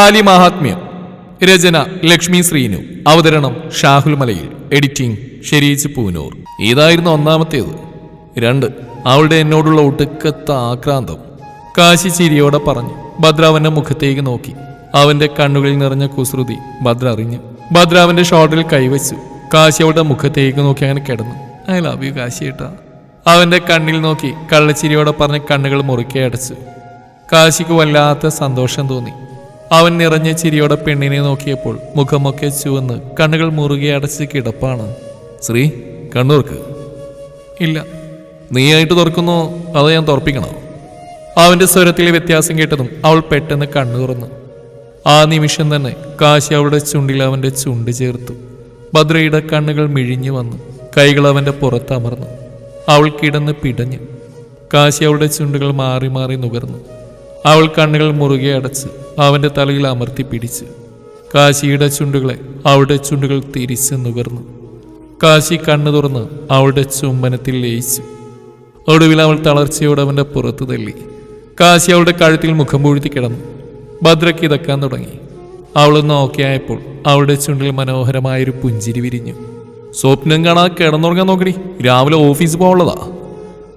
കാലി മഹാത്മ്യം രചന ലക്ഷ്മി ശ്രീനു. അവതരണം ഷാഹുൽ മലയിൽ. എഡിറ്റിംഗ് ഷെരീജ് പൂനൂർ. ഇതായിരുന്നു ഒന്നാമത്തേത്. രണ്ട് അവളുടെ എന്നോടുള്ള ഒടുക്കത്ത ആക്രാന്തം. കാശി ചിരിയോടെ പറഞ്ഞു ഭദ്രാവന്റെ മുഖത്തേക്ക് നോക്കി. അവന്റെ കണ്ണുകളിൽ നിറഞ്ഞ കുസൃതി ഭദ്ര അറിഞ്ഞു. ഭദ്രാവന്റെ ഷോൾഡറിൽ കൈവച്ചു. കാശി അവളുടെ മുഖത്തേക്ക് നോക്കി അങ്ങനെ കിടന്നു. ഐ ലവ് യു കാശി ഏട്ടാ. അവന്റെ കണ്ണിൽ നോക്കി കള്ളച്ചിരിയോടെ പറഞ്ഞ കണ്ണുകൾ മുറുക്കി അടച്ചു. കാശിക്ക് വല്ലാത്ത സന്തോഷം തോന്നി. അവൻ നിറഞ്ഞ ചിരിയോടെ പെണ്ണിനെ നോക്കിയപ്പോൾ മുഖമൊക്കെ ചുവന്ന് കണ്ണുകൾ മുറുകെ അടച്ച് കിടപ്പാണ്. ശ്രീ കണ്ണൂർക്ക്. ഇല്ല. നീയായിട്ട് തുറക്കുന്നോ? അതോ ഞാൻ തുറപ്പിക്കണോ? അവന്റെ സ്വരത്തിലെ വ്യത്യാസം കേട്ടതും അവൾ പെട്ടെന്ന് കണ്ണുറന്നു ആ നിമിഷം തന്നെ കാശി അവളുടെ ചുണ്ടിൽ അവന്റെ ചുണ്ട് ചേർത്തു. ഭദ്രയുടെ കണ്ണുകൾ മിഴിഞ്ഞു വന്നു. കൈകൾ അവന്റെ പുറത്തമർന്നു. അവൾ കിടന്ന് പിടഞ്ഞു. കാശി അവളുടെ ചുണ്ടുകൾ മാറി മാറി നുകർന്നു. അവൾ കണ്ണുകൾ മുറുകെ അടച്ച് അവന്റെ തലയിൽ അമർത്തി പിടിച്ച്. കാശിയുടെ ചുണ്ടുകളെ അവളുടെ ചുണ്ടുകൾ തിരിച്ച് നുകർന്നു. കാശി കണ്ണു തുറന്ന് അവളുടെ ചുമ്മനത്തിൽ ലയിച്ചു. ഒടുവിൽ അവൾ തളർച്ചയോടെ അവന്റെ പുറത്ത് തള്ളി. കാശി അവളുടെ കഴുത്തിൽ മുഖം പൂഴ്ത്തി കിടന്നു. ഭദ്രയ്ക്ക് ഇതക്കാൻ തുടങ്ങി. അവളൊന്ന് ഓക്കെ ആയപ്പോൾ അവളുടെ ചുണ്ടിൽ മനോഹരമായൊരു പുഞ്ചിരി വിരിഞ്ഞു. സ്വപ്നം കാണാ കിടന്നുറങ്ങാൻ നോക്കടി. രാവിലെ ഓഫീസ് പോകാനുള്ളതാ.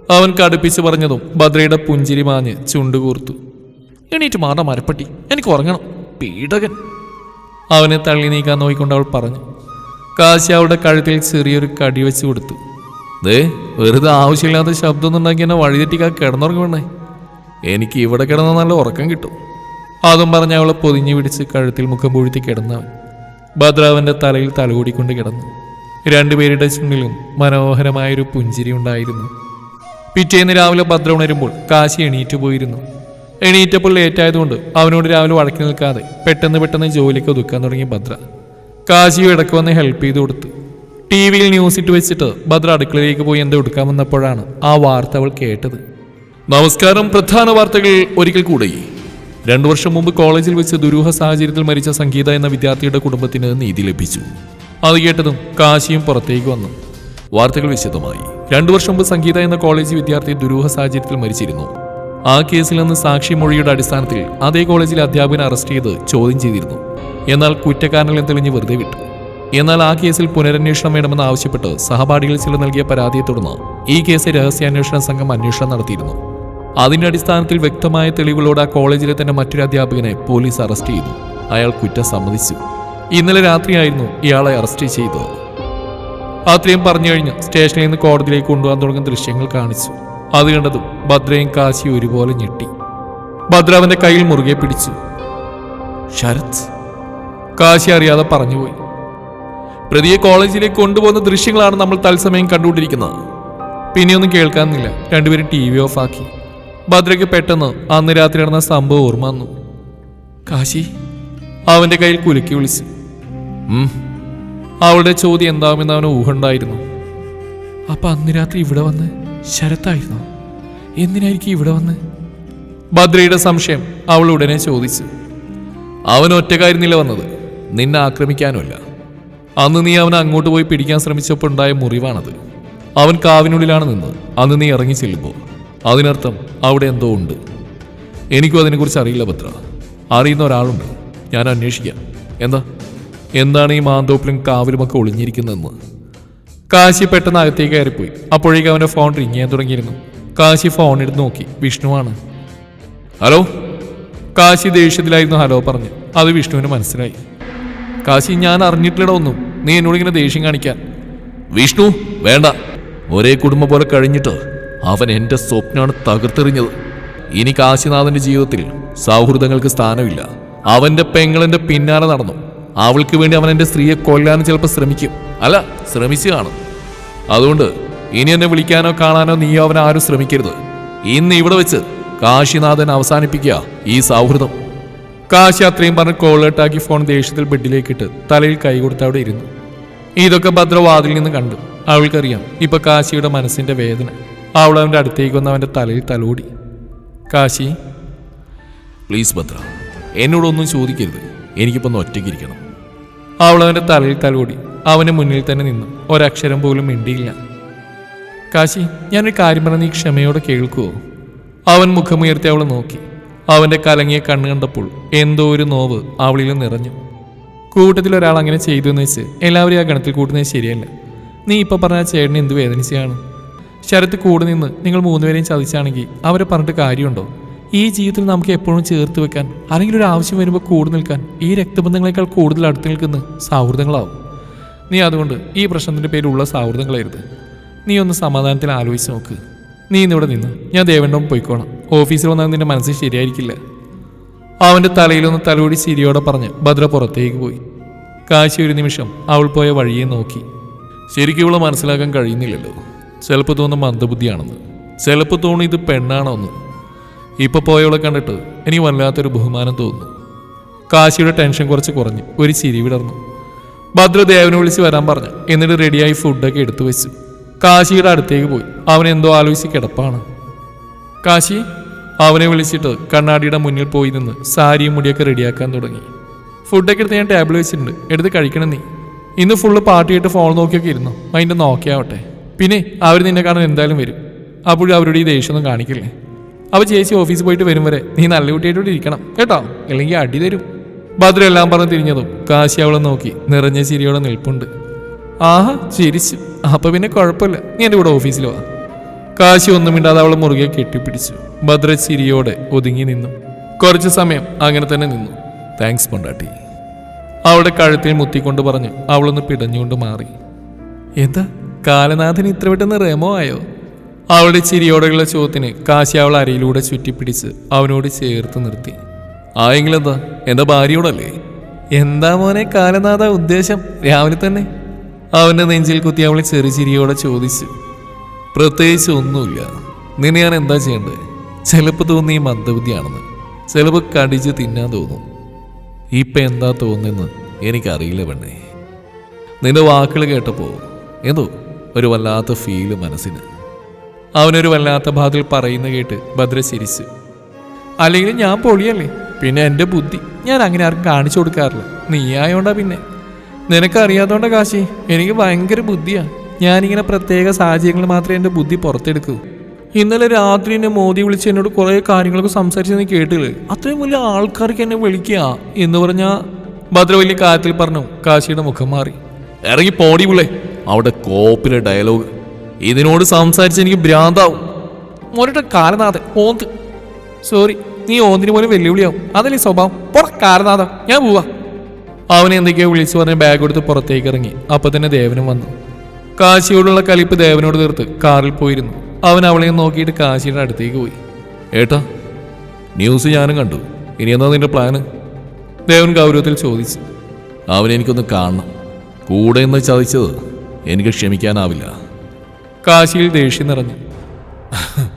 അവൻ കടുപ്പിച്ച് പറഞ്ഞതും ഭദ്രയുടെ പുഞ്ചിരി മാഞ്ഞ് ചുണ്ട് കൂർത്തു. എണീറ്റ് മാറ മരപ്പട്ടി. എനിക്ക് ഉറങ്ങണം. പീഡകൻ. അവനെ തള്ളി നീക്കാൻ നോക്കിക്കൊണ്ട് അവൾ പറഞ്ഞു. കാശി അവളുടെ കഴുത്തിൽ ചെറിയൊരു കടി വെച്ച് കൊടുത്തു. ദേ വെറുതെ ആവശ്യമില്ലാത്ത ശബ്ദമൊന്നും ഉണ്ടാക്കി എന്നെ വഴിതെറ്റിക്കാ കിടന്നുറങ്ങണേ എനിക്ക് ഇവിടെ കിടന്ന നല്ല ഉറക്കം കിട്ടും. അതും പറഞ്ഞ് അവളെ പൊതിഞ്ഞു പിടിച്ച് കഴുത്തിൽ മുഖം പൂഴ്ത്തി കിടന്നവൻ. ഭദ്രാവിന്റെ തലയിൽ തലകൂടിക്കൊണ്ട് കിടന്നു. രണ്ടുപേരുടെ ചുണ്ടിലും മനോഹരമായൊരു പുഞ്ചിരി ഉണ്ടായിരുന്നു. പിറ്റേന്ന് രാവിലെ ഭദ്ര ഉണരുമ്പോൾ കാശി എണീറ്റ് പോയിരുന്നു. എണീറ്റപ്പോൾ ലേറ്റായതുകൊണ്ട് അവനോട് രാവിലെ വഴക്കി നിൽക്കാതെ പെട്ടെന്ന് പെട്ടെന്ന് ജോലിക്ക് ഒതുക്കാൻ തുടങ്ങി ഭദ്ര. കാശിയും ഇടയ്ക്ക് വന്ന് ഹെൽപ്പ് ചെയ്ത് കൊടുത്തു. ടി വിയിൽ ന്യൂസ് ഇട്ട് വെച്ചിട്ട് ഭദ്ര അടുക്കളയിലേക്ക് പോയി എന്തോ എടുക്കാൻ വന്നപ്പോഴാണ് ആ വാർത്ത അവൾ കേട്ടത്. നമസ്കാരം പ്രധാന വാർത്തകൾ ഒരിക്കൽ കൂടെ. രണ്ടു വർഷം മുമ്പ് കോളേജിൽ വെച്ച് ദുരൂഹ സാഹചര്യത്തിൽ മരിച്ച സംഗീത എന്ന വിദ്യാർത്ഥിയുടെ കുടുംബത്തിന് നീതി ലഭിച്ചു. അത് കേട്ടതും കാശിയും പുറത്തേക്ക് വന്നു. വാർത്തകൾ വിശദമായി. രണ്ടു വർഷം മുമ്പ് സംഗീത എന്ന കോളേജ് വിദ്യാർത്ഥി ദുരൂഹ സാഹചര്യത്തിൽ മരിച്ചിരുന്നു. ആ കേസിൽ നിന്ന് സാക്ഷി മൊഴിയുടെ അടിസ്ഥാനത്തിൽ അതേ കോളേജിലെ അധ്യാപകനെ അറസ്റ്റ് ചെയ്ത് ചോദ്യം ചെയ്തിരുന്നു. എന്നാൽ കുറ്റക്കാരനെല്ലാം തെളിഞ്ഞ് വെറുതെ വിട്ടു. എന്നാൽ ആ കേസിൽ പുനരന്വേഷണം വേണമെന്ന് ആവശ്യപ്പെട്ട് സഹപാഠികൾ ചിലർ നൽകിയ പരാതിയെ തുടർന്ന് ഈ കേസ് രഹസ്യാന്വേഷണ സംഘം അന്വേഷണം നടത്തിയിരുന്നു. അതിന്റെ അടിസ്ഥാനത്തിൽ വ്യക്തമായ തെളിവുകളോട് ആ കോളേജിലെ തന്നെ മറ്റൊരു അധ്യാപകനെ പോലീസ് അറസ്റ്റ് ചെയ്തു. അയാൾ കുറ്റം സമ്മതിച്ചു. ഇന്നലെ രാത്രിയായിരുന്നു ഇയാളെ അറസ്റ്റ് ചെയ്തത്. അത്രയും പറഞ്ഞു കഴിഞ്ഞ് സ്റ്റേഷനിൽ നിന്ന് കോടതിയിലേക്ക് കൊണ്ടുപോകാൻ തുടങ്ങുന്ന ദൃശ്യങ്ങൾ കാണിച്ചു. അത് കണ്ടതും ഭദ്രയും കാശിയും ഒരുപോലെ ഞെട്ടി. ഭദ്ര അവന്റെ കയ്യിൽ മുറുകെ പിടിച്ചു. ശരത് കാശി അറിയാതെ പറഞ്ഞുപോയി. പ്രതിയെ കോളേജിലേക്ക് കൊണ്ടുപോകുന്ന ദൃശ്യങ്ങളാണ് നമ്മൾ തത്സമയം കണ്ടുകൊണ്ടിരിക്കുന്നത്. പിന്നെയൊന്നും കേൾക്കാനില്ല. രണ്ടുപേരും ടി വി ഓഫ് ആക്കി. ഭദ്രയ്ക്ക് പെട്ടെന്ന് അന്ന് രാത്രി നടന്ന സംഭവം ഓർമ്മ വന്നു. കാശി അവന്റെ കയ്യിൽ കുലുക്കി വിളിച്ചു. അവളുടെ ചോദ്യം എന്താവുമെന്ന് അവന് ഊഹുണ്ടായിരുന്നു അപ്പൊ അന്ന് രാത്രി ഇവിടെ വന്ന് ശരത്തായിരുന്നു. എന്തിനായിരിക്കും ഇവിടെ വന്ന്? ഭദ്രയുടെ സംശയം അവൾ ഉടനെ ചോദിച്ചു. അവൻ ഒറ്റക്കായിരുന്നില്ല വന്നത്. നിന്നെ ആക്രമിക്കാനുമല്ല. അന്ന് നീ അവനെ അങ്ങോട്ട് പോയി പിടിക്കാൻ ശ്രമിച്ചപ്പോൾ ഉണ്ടായ മുറിവാണത്. അവൻ കാവിനുള്ളിലാണ് നിന്നത് അന്ന് നീ ഇറങ്ങി ചെല്ലുമ്പോൾ. അതിനർത്ഥം അവിടെ എന്തോ ഉണ്ട്. എനിക്കും അതിനെക്കുറിച്ച് അറിയില്ല ഭദ്ര. അറിയുന്ന ഒരാളുണ്ട്. ഞാൻ അന്വേഷിക്കാം. എന്താ? എന്താണ് ഈ മാന്തോപ്പിലും കാവിലുമൊക്കെ ഒളിഞ്ഞിരിക്കുന്നതെന്ന്? കാശി പെട്ടെന്ന് അകത്തേക്ക് കയറിപ്പോയി. അപ്പോഴേക്കും അവന്റെ ഫോൺ റിങ് ചെയ്യാൻ തുടങ്ങിയിരുന്നു. കാശി ഫോൺ എടുത്ത് നോക്കി. വിഷ്ണുവാണ്. ഹലോ? കാശി ദേഷ്യത്തിലായിരുന്നു ഹലോ പറഞ്ഞു. അത് വിഷ്ണുവിന് മനസ്സിലായി. കാശി ഞാൻ അറിഞ്ഞിട്ടില്ലട ഒന്നും. നീ എന്നോട് ഇങ്ങനെ ദേഷ്യം കാണിക്കാൻ. വിഷ്ണു വേണ്ട. ഒരേ കുടുംബം പോലെ കഴിഞ്ഞിട്ട് അവൻ എന്റെ സ്വപ്നമാണ് തകർത്തെറിഞ്ഞത്. ഇനി കാശിനാഥന്റെ ജീവിതത്തിൽ സൗഹൃദങ്ങൾക്ക് സ്ഥാനമില്ല. അവന്റെ പെങ്ങളെന്റെ പിന്നാലെ നടന്നു. അവൾക്ക് വേണ്ടി അവൻ എന്റെ സ്ത്രീയെ കൊല്ലാനും ചിലപ്പോൾ ശ്രമിക്കും. അല്ല ശ്രമിച്ചു കാണും അതുകൊണ്ട് ഇനി എന്നെ വിളിക്കാനോ കാണാനോ നീ അവനെ ആരും ശ്രമിക്കരുത്. ഇന്ന് ഇവിടെ വെച്ച് കാശിനാഥൻ അവസാനിപ്പിക്കുക ഈ സൗഹൃദം. കാശി അത്രയും പറഞ്ഞ് കോളേട്ടാക്കി ഫോൺ ദേഷ്യത്തിൽ ബെഡിലേക്ക് ഇട്ട് തലയിൽ കൈ കൊടുത്ത് അവിടെ ഇരുന്നു. ഇതൊക്കെ ഭദ്ര വാതിൽ നിന്ന് കണ്ടു. അവൾക്കറിയാം ഇപ്പൊ കാശിയുടെ മനസ്സിന്റെ വേദന. അവൾ അവന്റെ അടുത്തേക്ക് വന്ന് അവന്റെ തലയിൽ തലോടി. കാശി പ്ലീസ് ഭദ്ര എന്നോടൊന്നും ചോദിക്കരുത്. എനിക്കിപ്പോ ഒന്ന് ഒറ്റയ്ക്കിരിക്കണം അവൾ അവന്റെ തലയിൽ തലോടി. അവന് മുന്നിൽ തന്നെ നിന്നു. ഒരക്ഷരം പോലും മിണ്ടിയില്ല. കാശി ഞാനൊരു കാര്യം പറഞ്ഞ നീ ക്ഷമയോടെ കേൾക്കുവോ? അവൻ മുഖമുയർത്തി അവളെ നോക്കി. അവന്റെ കലങ്ങിയ കണ്ണ് കണ്ടപ്പോൾ എന്തോ ഒരു നോവ് അവളിൽ നിറഞ്ഞു. കൂട്ടത്തിൽ ഒരാൾ അങ്ങനെ ചെയ്തു എന്ന് വെച്ച് എല്ലാവരും ആ ഗണത്തിൽ കൂട്ടുന്നത് ശരിയല്ല. നീ ഇപ്പോൾ പറഞ്ഞ ചേട്ടന് എന്ത് വേദനിച്ചാണ് ശരത്ത് കൂടെ നിന്ന് നിങ്ങൾ മൂന്നുപേരെയും ചതിച്ചാണെങ്കിൽ അവരെ പറഞ്ഞിട്ട് കാര്യമുണ്ടോ? ഈ ജീവിതത്തിൽ നമുക്ക് എപ്പോഴും ചേർത്ത് വെക്കാൻ അല്ലെങ്കിൽ ഒരു ആവശ്യം വരുമ്പോൾ കൂടെ നിൽക്കാൻ ഈ രക്തബന്ധങ്ങളെക്കാൾ കൂടുതൽ അടുത്ത് നിൽക്കുന്ന സൗഹൃദങ്ങളാവും. നീ അതുകൊണ്ട് ഈ പ്രശ്നത്തിന്റെ പേരിലുള്ള സൗഹൃദങ്ങളായിരുന്നു നീ ഒന്ന് സമാധാനത്തിൽ ആലോചിച്ച് നോക്ക്. നീ ഇന്നിവിടെ നിന്ന് ഞാൻ ദേവണ്ടം പോയിക്കോണം ഓഫീസിൽ വന്നാൽ നിന്റെ മനസ്സ് ശരിയായിരിക്കില്ല. അവന്റെ തലയിലൊന്ന് തലോടി ചിരിയോടെ പറഞ്ഞ് ഭദ്ര പുറത്തേക്ക് പോയി. കാശി ഒരു നിമിഷം അവൾ പോയ വഴിയെ നോക്കി. ശരിക്കും ഇവളെ മനസ്സിലാക്കാൻ കഴിയുന്നില്ലല്ലോ. ചിലപ്പോൾ തോന്നും മന്ദബുദ്ധിയാണെന്ന്. ചിലപ്പോൾ തോന്നുന്നു ഇത് പെണ്ണാണോന്ന്. ഇപ്പൊ പോയവളെ കണ്ടിട്ട് എനിക്ക് വല്ലാത്തൊരു ബഹുമാനം തോന്നുന്നു. കാശിയുടെ ടെൻഷൻ കുറച്ച് കുറഞ്ഞ് ഒരു ചിരി വിടർന്നു. ഭദ്ര ദേവനെ വിളിച്ച് വരാൻ പറഞ്ഞു. എന്നിട്ട് റെഡിയായി ഫുഡൊക്കെ എടുത്തു വെച്ചു. കാശിയുടെ അടുത്തേക്ക് പോയി. അവൻ എന്തോ ആലോചിച്ച് കിടപ്പാണ്. കാശി അവനെ വിളിച്ചിട്ട് കണ്ണാടിയുടെ മുന്നിൽ പോയി നിന്ന് സാരിയും മുടിയൊക്കെ റെഡിയാക്കാൻ തുടങ്ങി. ഫുഡൊക്കെ എടുത്ത് ഞാൻ ടേബിൾ വെച്ചിട്ടുണ്ട്. എടുത്ത് കഴിക്കണം നീ. ഇന്ന് ഫുള്ള് പാട്ടിയിട്ട് ഫോൺ നോക്കിയൊക്കെ ഇരുന്നു. അതിന്റെ നോക്കിയാവട്ടെ പിന്നെ അവർ നിന്നെ കാണാൻ എന്തായാലും വരും. അപ്പോഴും അവരുടെ ഈ ദേഷ്യമൊന്നും കാണിക്കില്ലേ? അപ്പോൾ ചേച്ചി ഓഫീസിൽ പോയിട്ട് വരും വരെ നീ നല്ല കുട്ടിയായിട്ട് ഇരിക്കണം. കേട്ടോ? അല്ലെങ്കിൽ അടി തരും. ഭദ്ര എല്ലാം പറഞ്ഞ് തിരിഞ്ഞതും കാശി അവളെ നോക്കി നിറഞ്ഞ ചിരിയോടെ നിൽപ്പുണ്ട്. ആഹാ ചിരിച്ചു. അപ്പൊ പിന്നെ കുഴപ്പമില്ല. നീ എന്റെ കൂടെ ഓഫീസിൽ വാ. കാശി ഒന്നും മിണ്ടാതെ അവളെ മുറുകെ കെട്ടിപ്പിടിച്ചു. ഭദ്ര ചിരിയോടെ ഒതുങ്ങി നിന്നു. കുറച്ചു സമയം അങ്ങനെ തന്നെ നിന്നു. താങ്ക്സ് പൊണ്ടാട്ടി. അവളുടെ കഴുത്തിൽ മുത്തിക്കൊണ്ട് പറഞ്ഞു അവളൊന്ന് പിടഞ്ഞുകൊണ്ട് മാറി. എന്താ? കാലനാഥൻ ഇത്ര പെട്ടെന്ന് റെമോ ആയോ? അവളുടെ ചിരിയോടെയുള്ള ചോദ്യത്തിന് കാശി അവൾ അരയിലൂടെ ചുറ്റിപ്പിടിച്ച് അവനോട് ചേർത്ത് നിർത്തി. ആയെങ്കിലെന്താ എന്റെ ഭാര്യയോടല്ലേ? എന്താ മോനെ കാലനാഥ ഉദ്ദേശം? രാവിലെ തന്നെ. അവന്റെ നെഞ്ചിൽ കുത്തി അവളെ ചെറു ചിരിയോടെ ചോദിച്ചു. പ്രത്യേകിച്ച് ഒന്നുമില്ല. നിന്നെ ഞാൻ എന്താ ചെയ്യേണ്ടത്? ചിലപ്പോൾ തോന്നി മന്ദബുദ്ധിയാണെന്ന്. ചിലപ്പോൾ കടിച്ച് തിന്നാൻ തോന്നും. ഇപ്പൊ എന്താ തോന്നുന്നെന്ന് എനിക്കറിയില്ല പെണ്ണേ. നിന്റെ വാക്കുകൾ കേട്ടപ്പോ എന്തോ ഒരു വല്ലാത്ത ഫീൽ മനസ്സിന്. അവനൊരു വല്ലാത്ത ഭാഗത്തിൽ പറയുന്ന കേട്ട് ഭദ്ര ചിരിച്ചു അല്ലെങ്കിൽ ഞാൻ പൊളിയല്ലേ? പിന്നെ എന്റെ ബുദ്ധി. ഞാൻ അങ്ങനെ ആർക്കും കാണിച്ചു കൊടുക്കാറില്ല. നീ ആയോണ്ടാ പിന്നെ. നിനക്കറിയാത്തോണ്ട കാശി എനിക്ക് ഭയങ്കര ബുദ്ധിയാ. ഞാനിങ്ങനെ പ്രത്യേക സാഹചര്യങ്ങൾ മാത്രമേ എന്റെ ബുദ്ധി പുറത്തെടുക്കൂ. ഇന്നലെ രാത്രി എന്നെ മോദി വിളിച്ച് എന്നോട് കുറേ കാര്യങ്ങളൊക്കെ സംസാരിച്ച് നീ കേട്ടില്ലേ? അത്രയും വലിയ ആൾക്കാർക്ക് എന്നെ വിളിക്കുക എന്ന് പറഞ്ഞാൽ ഭദ്രവല്ലി കാര്യത്തിൽ പറഞ്ഞു. കാശിയുടെ മുഖം മാറി. ഇറങ്ങി പോടി വിളേ അവിടെ കോപ്പിലെ ഡയലോഗ് ഇതിനോട് സംസാരിച്ച് എനിക്ക് ഭ്രാന്താവും. മോനിട്ട് കാലനാഥൻ ഓന്ത്. സോറി നീ ഓന്തിന് പോലും വെല്ലുവിളിയാവും. അതല്ലേ സ്വഭാവം? പുറക്കാരനാഥ ഞാൻ പോവാ. അവനെ എന്തൊക്കെയോ വിളിച്ചു പറഞ്ഞ് ബാഗ് എടുത്ത് പുറത്തേക്ക് ഇറങ്ങി. അപ്പൊ തന്നെ ദേവനും വന്നു. കാശിയോടുള്ള കലിപ്പ് ദേവനോട് തീർത്ത് കാറിൽ പോയിരുന്നു. അവൻ അവളെ നോക്കിയിട്ട് കാശിയുടെ അടുത്തേക്ക് പോയി. ഏട്ടാ ന്യൂസ് ഞാനും കണ്ടു. ഇനി എന്താ നിന്റെ പ്ലാന് ദേവൻ ഗൗരവത്തിൽ ചോദിച്ചു. അവനെ എനിക്കൊന്ന് കാണണം. കൂടെ നിന്ന് ചതിച്ചത് എനിക്ക് ക്ഷമിക്കാനാവില്ല. കാശിയിൽ ദേഷ്യം നിറഞ്ഞു.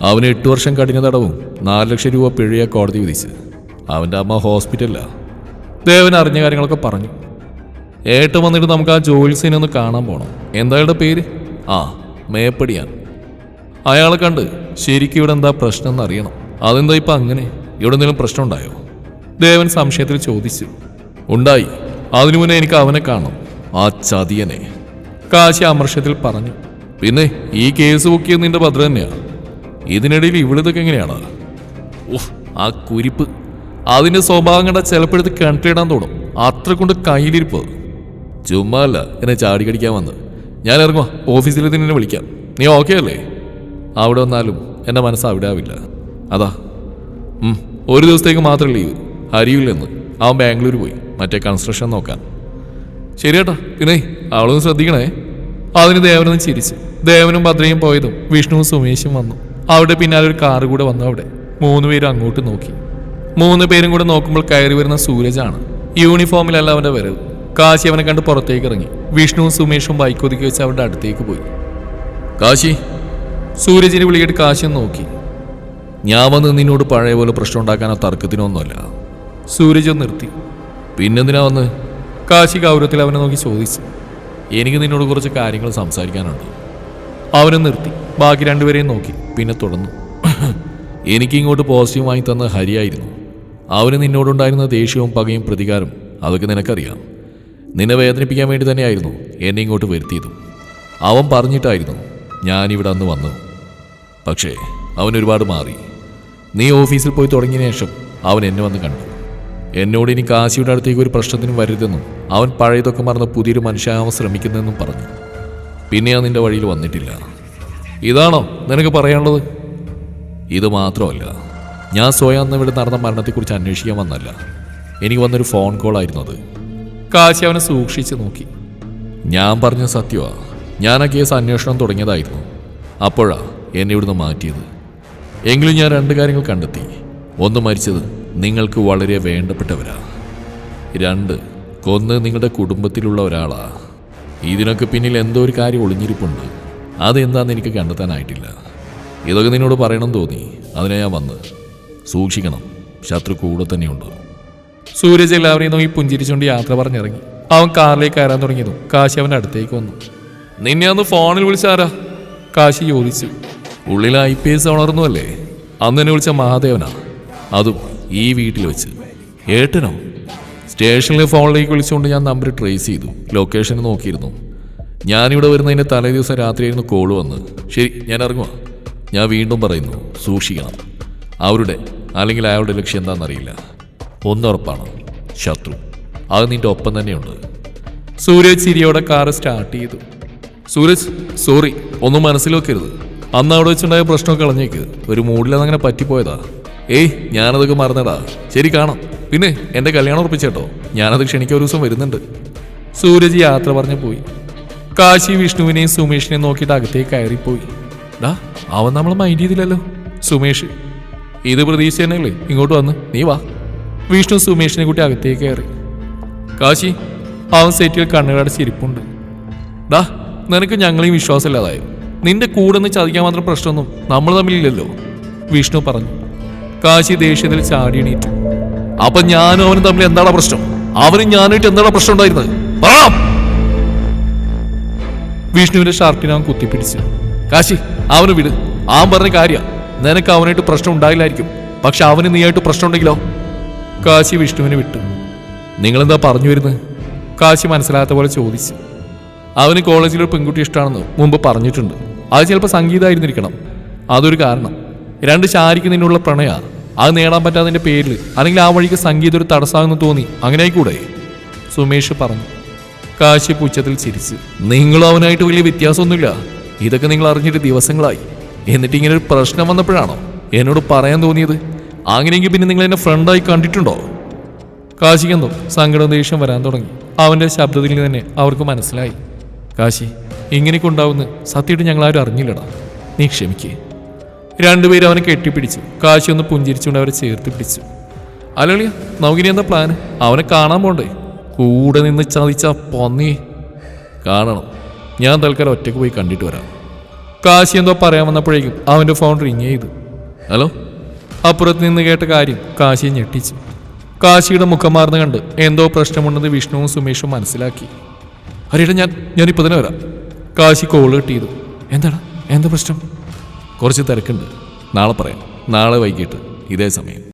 അവന് എട്ട് വർഷം കഠിന തടവും നാല് ലക്ഷം രൂപ പിഴയ കോടതി വിധിച്ച്. അവന്റെ അമ്മ ഹോസ്പിറ്റലിലാണ് ദേവൻ അറിഞ്ഞ കാര്യങ്ങളൊക്കെ പറഞ്ഞു. ഏട്ടൻ വന്നിട്ട് നമുക്ക് ആ ജോത്സ്യനെ ഒന്ന് കാണാൻ പോകണം എന്തായാലും പേര്? ആ മേപ്പടിയാൻ. അയാളെ കണ്ട് ശരിക്കും ഇവിടെ എന്താ പ്രശ്നം എന്നറിയണം അതെന്താ ഇപ്പം അങ്ങനെ? ഇവിടെ എന്തെങ്കിലും പ്രശ്നം ഉണ്ടായോ? ദേവൻ സംശയത്തിൽ ചോദിച്ചു. ഉണ്ടായി. അതിനു മുന്നേ എനിക്ക് അവനെ കാണണം. ആ ചതിയനെ. കാശി അമർഷത്തിൽ പറഞ്ഞു. പിന്നെ ഈ കേസ് ബുക്ക് ചെയ്യുന്നതിന്റെ ഭദ്ര തന്നെയാ. ഇതിനിടയിൽ ഇവിടുത്തെ എങ്ങനെയാണ്? ഓഹ് ആ കുരിപ്പ്. അതിന്റെ സ്വഭാവം കണ്ട ചിലപ്പോഴത്ത് കിണറ്റിടാൻ തോന്നും. അത്ര കൊണ്ട് കയ്യിലിരിപ്പ്. ചുമ്മാ അല്ല എന്നെ ചാടി കടിക്കാൻ വന്ന്. ഞാൻ ഇറങ്ങുക ഓഫീസിൽ നിന്നെ വിളിക്കാം. നീ ഓക്കെ അല്ലേ? അവിടെ വന്നാലും എന്റെ മനസ്സ് അവിടെ ആവില്ല. അതാ. ഒരു ദിവസത്തേക്ക് മാത്രം ലീവ്. ഹരിയില്ലെന്ന്. അവൻ ബാംഗ്ലൂർ പോയി. മറ്റേ കൺസ്ട്രക്ഷൻ നോക്കാൻ. ശരി കേട്ടാ പിന്നെ അവളൊന്ന് ശ്രദ്ധിക്കണേ. അതിന് ദേവനൊന്ന് ചിരിച്ചു. ദേവനും ഭദ്രയും പോയതും വിഷ്ണുവും സുമേഷും വന്നു. അവിടെ പിന്നാലെ ഒരു കാറ് കൂടെ വന്നു അവിടെ. മൂന്ന് പേരും അങ്ങോട്ട് നോക്കി. മൂന്ന് പേരും കൂടെ നോക്കുമ്പോൾ കയറി വരുന്ന സൂരജാണ്. യൂണിഫോമിലല്ല അവന്റെ വരവ് കാശി അവനെ കണ്ട് പുറത്തേക്ക് ഇറങ്ങി. വിഷ്ണുവും സുമേഷും ബൈക്ക് ഒതുക്കി വെച്ച് അവരുടെ അടുത്തേക്ക് പോയി. കാശി. സൂരജിനെ വിളിയിട്ട് കാശി നോക്കി. ഞാൻ വന്ന് നിന്നോട് പഴയ പോലെ പ്രശ്നം ഉണ്ടാക്കാനോ തർക്കത്തിനൊന്നുമല്ല. സൂരജ് നിർത്തി. പിന്നെന്തിനാ വന്ന്? കാശി ഗൗരവത്തിൽ അവനെ നോക്കി ചോദിച്ചു. എനിക്ക് നിന്നോട് കുറച്ച് കാര്യങ്ങൾ സംസാരിക്കാനുണ്ട്. അവനെ നിർത്തി. ബാക്കി രണ്ടുപേരെയും നോക്കി. പിന്നെ തുടർന്നു. എനിക്ക് ഇങ്ങോട്ട് പോസിറ്റീവ് വാങ്ങി തന്ന ഹരിയായിരുന്നു. അവന് നിന്നോടുണ്ടായിരുന്ന ദേഷ്യവും പകയും പ്രതികാരം അതൊക്കെ നിനക്കറിയാം. നിന്നെ വേദനിപ്പിക്കാൻ വേണ്ടി തന്നെയായിരുന്നു എന്നെ ഇങ്ങോട്ട് വരുത്തിയതും. അവൻ പറഞ്ഞിട്ടായിരുന്നു ഞാനിവിടെ അന്ന് വന്നു പക്ഷേ അവൻ ഒരുപാട് മാറി. നീ ഓഫീസിൽ പോയി തുടങ്ങിയ ശേഷം അവൻ എന്നെ വന്ന് കണ്ടു. എന്നോട് ഇനി കാശിയുടെ അടുത്തേക്ക് ഒരു പ്രശ്നത്തിനും വരരുതെന്നും അവൻ പഴയതൊക്കെ മറന്ന് പുതിയൊരു മനുഷ്യനാവാൻ ശ്രമിക്കുന്നതെന്നും പറഞ്ഞു. പിന്നെ ഞാൻ നിന്റെ വഴിയിൽ വന്നിട്ടില്ല. ഇതാണോ നിനക്ക് പറയാനുള്ളത്? ഇത് മാത്രമല്ല ഞാൻ സ്വയം അന്ന് ഇവിടെ നടന്ന മരണത്തെക്കുറിച്ച് അന്വേഷിക്കാൻ വന്നല്ല എനിക്ക് വന്നൊരു ഫോൺ കോൾ ആയിരുന്നു അത്. കാശി അവനെ സൂക്ഷിച്ച് നോക്കി. ഞാൻ പറഞ്ഞ സത്യമാ ഞാൻ ആ കേസ് അന്വേഷണം തുടങ്ങിയതായിരുന്നു. അപ്പോഴാ എന്നെ ഇവിടുന്ന് മാറ്റിയത്. എങ്കിലും ഞാൻ രണ്ട് കാര്യങ്ങൾ കണ്ടെത്തി. ഒന്ന് മരിച്ചത് നിങ്ങൾക്ക് വളരെ വേണ്ടപ്പെട്ടവരാ. രണ്ട് കൊന്ന് നിങ്ങളുടെ കുടുംബത്തിലുള്ള ഒരാളാ. ഇതിനൊക്കെ പിന്നിൽ എന്തോ ഒരു കാര്യം ഒളിഞ്ഞിരിപ്പുണ്ട്. അതെന്താന്ന് എനിക്ക് കണ്ടെത്താനായിട്ടില്ല. ഇതൊക്കെ നിന്നോട് പറയണം തോന്നി. അതിനെ ഞാൻ വന്ന്. സൂക്ഷിക്കണം. ശത്രു കൂടെ തന്നെയുണ്ട് സൂരജ് എല്ലാവരെയും നോക്കി പുഞ്ചിരിച്ചുകൊണ്ട് യാത്ര പറഞ്ഞിറങ്ങി. അവൻ കാറിലേക്ക് കയറാൻ തുടങ്ങിയതും കാശി അവന്റെ അടുത്തേക്ക് വന്നു. നിന്നെ അന്ന് ഫോണിൽ വിളിച്ചാരാ? കാശി ചോദിച്ചു. ഉള്ളിൽ ഐ പി എസ് ഉണർന്നുവല്ലേ? അന്ന് എന്നെ വിളിച്ച മഹാദേവനാ? അതും ഈ വീട്ടിൽ വെച്ച്. ഏട്ടനോ? സ്റ്റേഷനിലെ ഫോണിലേക്ക് വിളിച്ചുകൊണ്ട് ഞാൻ നമ്പർ ട്രേസ് ചെയ്തു. ലൊക്കേഷൻ നോക്കിയിരുന്നു. ഞാനിവിടെ വരുന്നതിന്റെ തലേ ദിവസം രാത്രിയായിരുന്നു കോൾ വന്ന് ശരി ഞാൻ ഇറങ്ങുക ഞാൻ വീണ്ടും പറയുന്നു സൂക്ഷിക്കണം. അവരുടെ അല്ലെങ്കിൽ അയാളുടെ ലക്ഷ്യം എന്താണെന്നറിയില്ല. ഒന്നുറപ്പാണ് ശത്രു. അത് നിന്റെ ഒപ്പം തന്നെയുണ്ട്. സൂരജ് ചിരിയോടെ കാർ സ്റ്റാർട്ട് ചെയ്തു. സൂരജ് സോറി ഒന്നും മനസ്സിൽ വെക്കരുത്. അന്ന് അവിടെ വെച്ചുണ്ടായ പ്രശ്നമൊക്കെ കളഞ്ഞേക്ക്. ഒരു മൂഡിലതങ്ങനെ പറ്റിപ്പോയതാ. ഏയ് ഞാനതൊക്കെ മറന്നടാ. ശരി കാണാം. പിന്നെ എന്റെ കല്യാണം ഉറപ്പിച്ചേട്ടോ. ഞാനത് ക്ഷണിക്കാൻ ഒരു ദിവസം വരുന്നുണ്ട്. സൂരജ് യാത്ര പറഞ്ഞു പോയി. കാശി വിഷ്ണുവിനെയും സുമേഷിനെയും നോക്കിയിട്ട് അകത്തേക്ക് കയറിപ്പോയി. ഡാ അവൻ നമ്മൾ മൈൻഡ് ചെയ്തില്ലല്ലോ. സുമേഷ് ഇത് പ്രതീക്ഷ തന്നെയല്ലേ? ഇങ്ങോട്ട് വന്ന് നീ വാ. വിഷ്ണു സുമേഷിനെ കൂട്ടി അകത്തേക്ക് കയറി. കാശി അവൻ സെറ്റിൽ കണ്ണുകടച്ച് ചിരിപ്പുണ്ട് ഡാ നിനക്ക് ഞങ്ങളെയും വിശ്വാസമില്ലാതായോ നിന്റെ കൂടെ നിന്ന് ചതിക്കാൻ മാത്രം പ്രശ്നമൊന്നും നമ്മൾ തമ്മിലില്ലല്ലോ. വിഷ്ണു പറഞ്ഞു. കാശി ദേഷ്യത്തിൽ ചാടി എണീറ്റു. അപ്പൊ ഞാനും അവനും തമ്മിൽ എന്താണ് പ്രശ്നം? അവനും ഞാനായിട്ട് എന്താണ് പ്രശ്നം ഉണ്ടായിരുന്നത്? പറ! വിഷ്ണുവിന്റെ ഷർട്ടിനെ അവൻ കുത്തിപ്പിടിച്ചു. കാശി അവന് വിട്. ആൻ പറഞ്ഞ കാര്യ. നിനക്ക് അവനായിട്ട് പ്രശ്നം ഉണ്ടായില്ലായിരിക്കും. പക്ഷെ അവന് നീയായിട്ട് പ്രശ്നം ഉണ്ടെങ്കിലോ കാശി വിഷ്ണുവിനെ വിട്ടു. നിങ്ങളെന്താ പറഞ്ഞു വരുന്നത് കാശി മനസ്സിലാത്ത പോലെ ചോദിച്ചു. അവന് കോളേജിൽ ഒരു പെൺകുട്ടി ഇഷ്ടമാണെന്ന് മുമ്പ് പറഞ്ഞിട്ടുണ്ട്. അത് ചിലപ്പോൾ സംഗീതമായിരുന്നിരിക്കണം അതൊരു കാരണം. രണ്ട് ശാരിക്ക് നിന്നുള്ള പ്രണയ. അത് നേടാൻ പറ്റാത്തതിന്റെ പേരിൽ അല്ലെങ്കിൽ ആ വഴിക്ക് സംഗീതം ഒരു തടസ്സമാണെന്ന് തോന്നി. അങ്ങനെ ആയിക്കൂടെ സുമേഷ് പറഞ്ഞു. കാശി പുച്ഛത്തിൽ ചിരിച്ച്. നിങ്ങളും അവനായിട്ട് വലിയ വ്യത്യാസമൊന്നുമില്ല. ഇതൊക്കെ നിങ്ങൾ അറിഞ്ഞിട്ട് ദിവസങ്ങളായി. എന്നിട്ട് ഇങ്ങനെ ഒരു പ്രശ്നം വന്നപ്പോഴാണോ എന്നോട് പറയാൻ തോന്നിയത്? അങ്ങനെയെങ്കിൽ പിന്നെ നിങ്ങൾ എന്നെ ഫ്രണ്ടായി കണ്ടിട്ടുണ്ടോ? കാശിക്കെന്തോ സങ്കടം ദേഷ്യം വരാൻ തുടങ്ങി. അവന്റെ ശബ്ദത്തിൽ തന്നെ അവർക്ക് മനസ്സിലായി. കാശി ഇങ്ങനെയൊക്കെ ഉണ്ടാവുന്ന സത്യമായിട്ട് ഞങ്ങളാരും അറിഞ്ഞില്ലടാ. നീ ക്ഷമിക്കേ. രണ്ടുപേരും അവനെ കെട്ടിപ്പിടിച്ചു. കാശി ഒന്ന് പുഞ്ചിരിച്ചുകൊണ്ട് അവരെ ചേർത്ത് പിടിച്ചു. അല്ലളിയ നമുക്കിനി എന്താ പ്ലാൻ അവനെ കാണാൻ പോണ്ടേ? കൂടെ നിന്ന് ചതിച്ച പന്നി. കാണണം. ഞാൻ തൽക്കാലം ഒറ്റയ്ക്ക് പോയി കണ്ടിട്ട് വരാം. കാശി എന്തോ പറയാൻ വന്നപ്പോഴേക്കും അവന്റെ ഫോൺ റിങ് ചെയ്തു. ഹലോ? അപ്പുറത്ത് നിന്ന് കേട്ട കാര്യം കാശിയെ ഞെട്ടിച്ചു. കാശിയുടെ മുഖം മാർന്ന് കണ്ട് എന്തോ പ്രശ്നമുണ്ടെന്ന് വിഷ്ണുവും സുമേഷും മനസ്സിലാക്കി. ഹരിയുടെ ഞാൻ ഞാനിപ്പോൾ തന്നെ വരാം. കാശി കോൾ കിട്ടിയത് എന്താണ്? എന്താ പ്രശ്നം? കുറച്ച് തിരക്കുണ്ട്. നാളെ പറയാം. നാളെ വൈകിട്ട് ഇതേ സമയം.